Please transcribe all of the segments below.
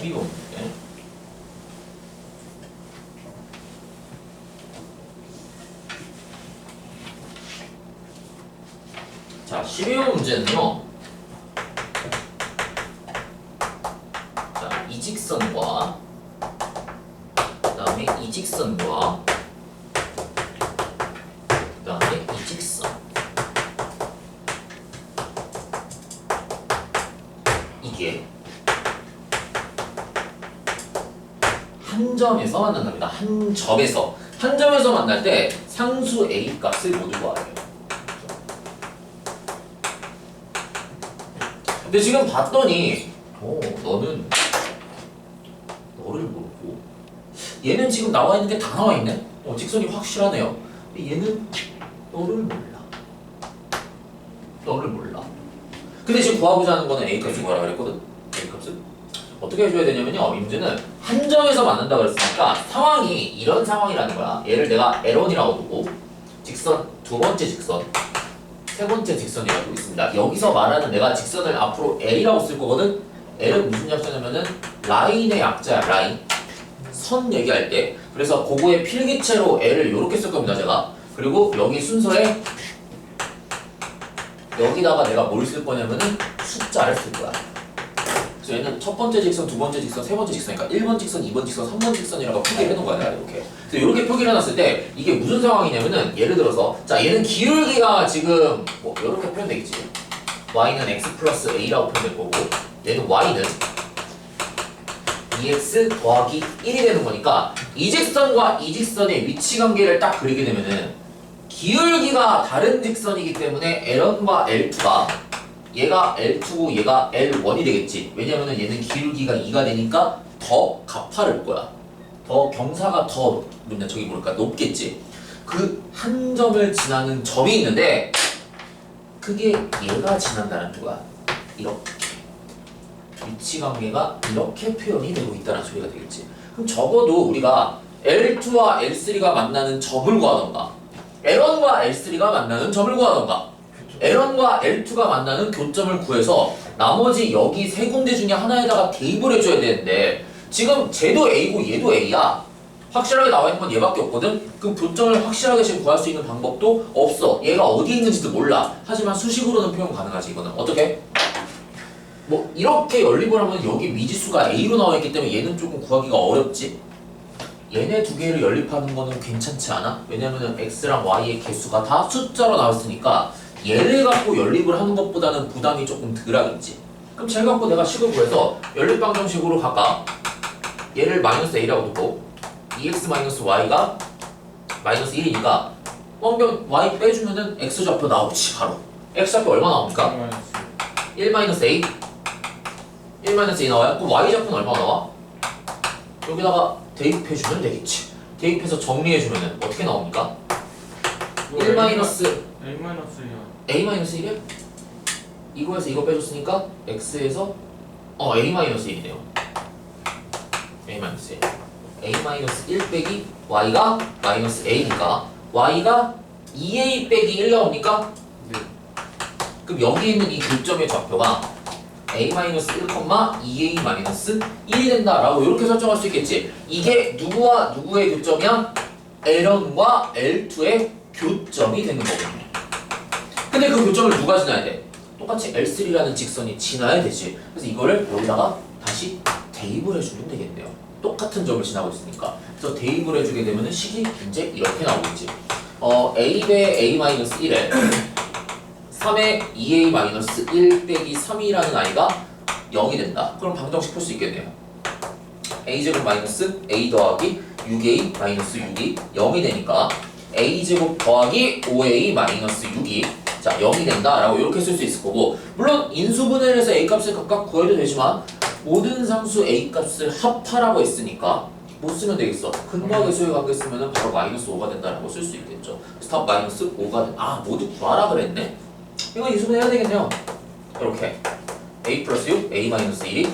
12번 문제. 자, 12번 문제는요. 자, 이 직선과 그다음에 이 직선과 한 점에서 만난답니다. 한 점에서 한 점에서 만날 때 상수 a 값을 모두 구하래요. 근데 지금 봤더니 어 너는 너를 모르고 얘는 지금 나와 있는 게 다 나와 있네. 어 직선이 확실하네요. 근데 얘는 너를 몰라. 너를 몰라. 근데 지금 구하고자 하는 거는 a 값을 구하라 그랬거든. 어떻게 해줘야 되냐면요. 이 문제는 한 점에서 만난다 그랬으니까 상황이 이런 상황이라는 거야. 얘를 내가 L1이라고 두고 직선 두 번째 직선 세 번째 직선이라고 있습니다. 여기서 말하는 내가 직선을 앞으로 L이라고 쓸 거거든. L은 무슨 약자냐면은 라인의 약자야. 라인. 선 얘기할 때. 그래서 그거의 필기체로 L을 이렇게 쓸 겁니다. 제가. 그리고 여기 순서에 여기다가 내가 뭘 쓸 거냐면은 숫자를 쓸 거야. 그래서 얘는 첫 번째 직선, 두 번째 직선, 세 번째 직선이니까 1번 직선, 2번 직선, 3번 직선이라고 표기를 해놓은 거야, 이렇게. 그래서 이렇게 표기를 해놨을 때 이게 무슨 상황이냐면은 예를 들어서 자 얘는 기울기가 지금 뭐 이렇게 표현되겠지. y는 x 플러스 a라고 표현될 거고 얘는 y는 2x 더하기 1이 되는 거니까 이 직선과 이 직선의 위치 관계를 딱 그리게 되면은 기울기가 다른 직선이기 때문에 L1과 L2가 얘가 L2고 얘가 L1이 되겠지. 왜냐면은 얘는 기울기가 2가 되니까 더 가파를 거야. 더 경사가 더 뭐냐 저기 뭐랄까 높겠지. 그 한 점을 지나는 점이 있는데 그게 얘가 지난다는 거야. 이렇게 위치 관계가 이렇게 표현이 되고 있다는 소리가 되겠지. 그럼 적어도 우리가 L2와 L3가 만나는 점을 구하던가 L1과 L3가 만나는 점을 구하던가 L1과 L2가 만나는 교점을 구해서 나머지 여기 세 군데 중에 하나에다가 대입을 해줘야 되는데 지금 쟤도 A고 얘도 A야. 확실하게 나와 있는 건 얘밖에 없거든? 그럼 교점을 확실하게 지금 구할 수 있는 방법도 없어. 얘가 어디에 있는지도 몰라. 하지만 수식으로는 표현 가능하지 이거는. 어떻게? 뭐 이렇게 연립을 하면 여기 미지수가 A로 나와 있기 때문에 얘는 조금 구하기가 어렵지? 얘네 두 개를 연립하는 거는 괜찮지 않아? 왜냐면은 x랑 y의 개수가 다 숫자로 나왔으니까 얘를 갖고 연립을 하는 것보다는 부담이 조금 덜하겠지. 그럼 쟤 갖고 내가 식을 구해서 연립 방정식으로 갈까? 얘를 마이너스 a라고 두고 2x 마이너스 y가 마이너스 1이니까 뻥병 y 빼주면은 x 좌표 나오지 바로. x 좌표 얼마 나옵니까? 1 마이너스 a 1 마이너스 a 나와요? 그럼 y 좌표는 얼마 나와? 여기다가 대입해주면 되겠지. 대입해서 정리해주면 어떻게 나옵니까? 1 마이너스 A 마이너스야. A 마이너스 1이야? 이거에서 이거 빼줬으니까 x에서 어 a 마이너스 1이네요. a 마이너스 1. a 마이너스 1 빼기 y가 마이너스 a니까 y가 2a 빼기 1 나옵니까? 네. 그럼 여기 있는 이 교점의 좌표가 a 마이너스 1, 2a 마이너스 1이 된다라고 이렇게 설정할 수 있겠지. 이게 누구와 누구의 교점이야? L1과 L2의 교점이 되는 거거든요. 근데 그 교점을 누가 지나야 돼? 똑같이 L3라는 직선이 지나야 되지. 그래서 이거를 여기다가 다시 대입을 해주면 되겠네요. 똑같은 점을 지나고 있으니까. 그래서 대입을 해주게 되면은 식이 이제 이렇게 나오겠지. 어, a 대 a 마이너스 1에 3의 2a-1 빼기 3이라는 아이가 0이 된다. 그럼 방정식 풀 수 있겠네요. a제곱 마이너스 a 더하기 6a 마이너스 6이 0이 되니까 a제곱 더하기 5a 마이너스 6이 자 0이 된다라고 이렇게 쓸 수 있을 거고 물론 인수분해를 해서 a 값을 각각 구해도 되지만 모든 상수 a 값을 합하라고 했으니까 못 쓰면 되겠어. 근거하게 수의 관계 쓰면은 바로 마이너스 5가 된다라고 쓸 수 있겠죠. 스탑 마이너스 5가 된. 아 모두 구하라 그랬네. 이거 인수분해 해야 되겠네요. 이렇게 a 플러스 6, a 마이너스 1이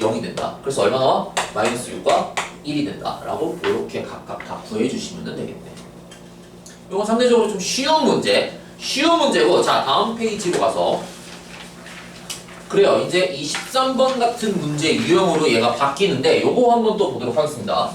0이 된다. 그래서 얼마 나와? 마이너스 6과 1이 된다 라고 이렇게 각각 다 구해주시면 되겠네. 이건 상대적으로 좀 쉬운 문제, 쉬운 문제고 자 다음 페이지로 가서 그래요. 이제 이 13번 같은 문제 유형으로 얘가 바뀌는데 요거 한번 또 보도록 하겠습니다.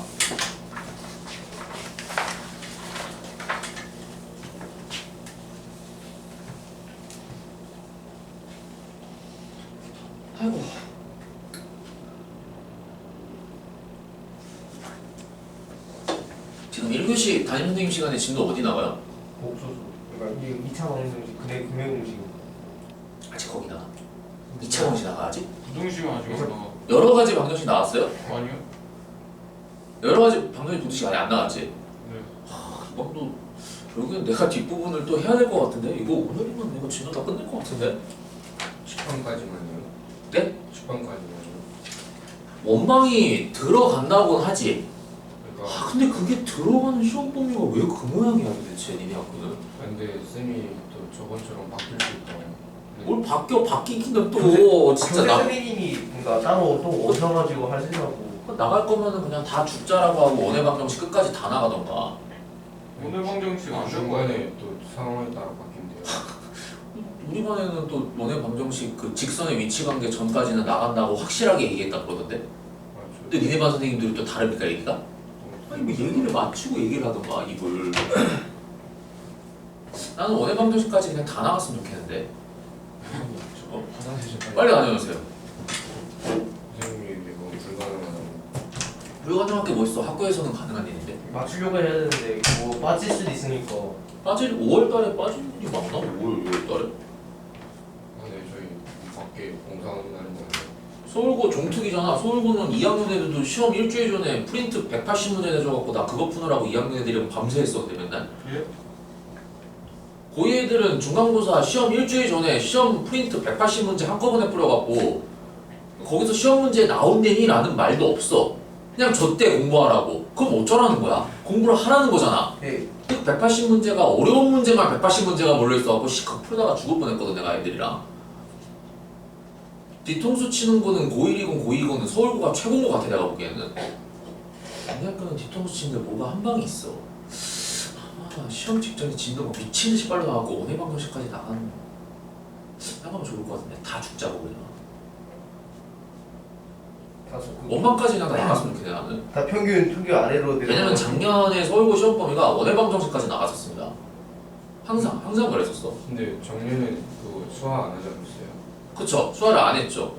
지금 1교시 담임 선생님 시간에 진도 어디 나가요? 없어서 이 2차 방정식 근데 금액 공식 아직 거기 나가. 2차 공시 나가야지. 부등식은 아직 안 나와. 여러 가지 방정식 나왔어요? 아니요? 여러 가지 방정식 도대체 아예 안 나왔지? 네. 어, 또 결국엔 내가 뒷부분을 또 해야 될 것 같은데 이거 오늘이면 내가 진도 다 끝낼 것 같은데 10번까지만요 네? 10번까지만요 원방이 들어간다고는 하지 그러니까 아 근데 그게 들어가는 시험 범위가 왜 그 모양이야 도대체 니네 학교는? 근데 쌤이 또 저번처럼 바뀔 수 있다. 뭘 바뀌어? 바뀌기는 또 진짜 나 선생님이 그러니까 따로 또 오셔가지고 하시라고. 나갈 거면은 그냥 다 죽자라고 하고 원회 방정식 끝까지 다 나가던가. 오늘 방정식 안될 거야. 중간에 또 상황에 따라 바뀐대요. 우리 반에는 또 원회 방정식 그 직선의 위치 관계 전까지는 나간다고 확실하게 얘기했다 그러던데? 아, 근데 니네 반 선생님들이 또 다릅니까 얘기가? 아니 뭐 얘기를 맞추고 얘기를 하던가 입을 나는 원해 방정식까지 그냥 다 나갔으면 좋겠는데. 어? 화장실 좀 빨리 다녀오세요. 선생님이 이게 너무 불가능하다고 불가능한 게 멋있어? 학교에서는 가능한 일인데? 맞추려고 해야 되는데 뭐 빠질 수도 있으니까. 빠질 5월달에 빠질 일이 많나? 5월 6월달에? 아, 네 저희 밖에 공사하는 날인 거 같아요 서울고 종특이잖아. 서울고는 2학년 애들도 시험 일주일 전에 프린트 180문제 내줘갖고 나 그거 푸느라고 2학년 애들이랑 밤새 했었는데 맨날? 예? 고이 애들은 중간고사 시험 일주일 전에 시험 프린트 180문제 한꺼번에 풀어갖고 거기서 시험 문제 나온대니 라는 말도 없어. 그냥 저때 공부하라고. 그럼 어쩌라는 거야? 공부를 하라는 거잖아. 네 180문제가 어려운 문제만 180문제가 몰려있어갖고 시컷 풀다가 죽을 뻔했거든 내가 애들이랑 뒤통수 치는 거는 고1이건 고2건 서울고가 최고인 것 같아 내가 보기에는. 학교는 뒤통수 치는데 뭐가 한 방이 있어. 아마 시험 직전에 진도가 미친 듯이 빨리 나가고 원해 방정식까지 나가는 나가면 좋을 것 같은데. 다 죽자고 그냥. 그- 원반까지 그냥 다 나갔으면 좋겠네 나는. 다 평균 평균 아래로 왜냐면 작년에 서울고 시험 범위가 원해 방정식까지 나갔었습니다. 항상 항상 그랬었어. 근데 작년에 그 수화 안 하지 않았어요? 그쵸. 수화를 안 했죠.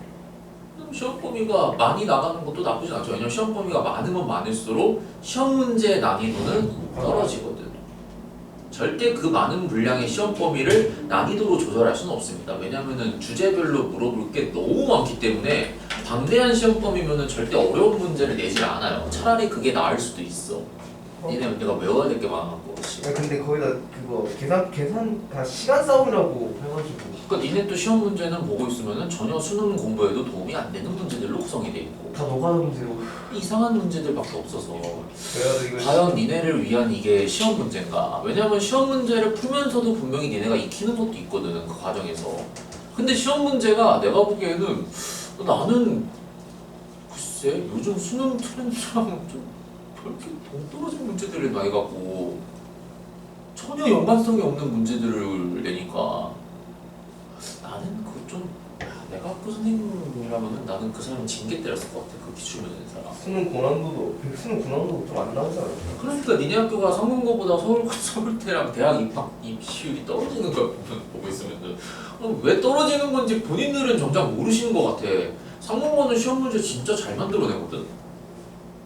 그럼 시험 범위가 많이 나가는 것도 나쁘진 않죠. 왜냐면 시험 범위가 많으면 많을수록 시험 문제 난이도는 떨어지거든. 절대 그 많은 분량의 시험 범위를 난이도로 조절할 수는 없습니다. 왜냐면은 주제별로 물어볼 게 너무 많기 때문에 방대한 시험 범위면은 절대 어려운 문제를 내질 않아요. 차라리 그게 나을 수도 있어 니네 내가 외워야 될 게 많아갖고 그치 야, 근데 거의 다 그거 계산 계산 다 시간 싸움이라고 해가지고. 그러니까 니네 또 시험 문제는 보고 있으면은 전혀 수능 공부에도 도움이 안 되는 문제들로 구성이 돼 있고. 다 노가다 문제로. 이상한 문제들밖에 없어서. 그래가지고 이거 과연 니네를 위한 이게 시험 문제인가? 왜냐면 시험 문제를 풀면서도 분명히 니네가 익히는 것도 있거든 그 과정에서. 근데 시험 문제가 내가 보기에는 나는 글쎄 요즘 수능 트렌드랑 좀 그렇게 동떨어진 문제들을 많이 갖고 전혀 연관성이 없는 문제들을 내니까 나는 그 좀 내가 학교 선생님이라면은 나는 그 사람 징계 때렸을 것 같아 그 기출 문제 낸 사람. 수능 고난도도 그 수능 고난도도 좀 안 나오잖아요. 그러니까 니네 학교가 상문고보다 서울 서울대랑 대학 입학 입시율이 떨어지는 걸 보면 보고 있으면은 어, 왜 떨어지는 건지 본인들은 정작 모르시는 것 같아. 상문고는 시험 문제 진짜 잘 만들어내거든.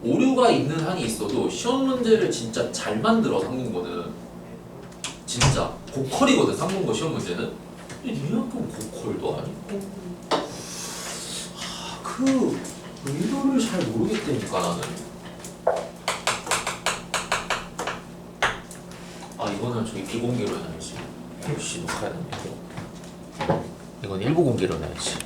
오류가 있는 한이 있어도 시험 문제를 진짜 잘 만들어 상문고는. 진짜 고퀄이거든 상문고 시험 문제는. 근데 니네 학교는 고퀄도 아니고. 아, 그 의도를 잘 모르겠다니까 나는. 아 이거는 저기 비공개로 해놔야지. 역시 녹화해놨네 이건 일부 공개로 해놔야지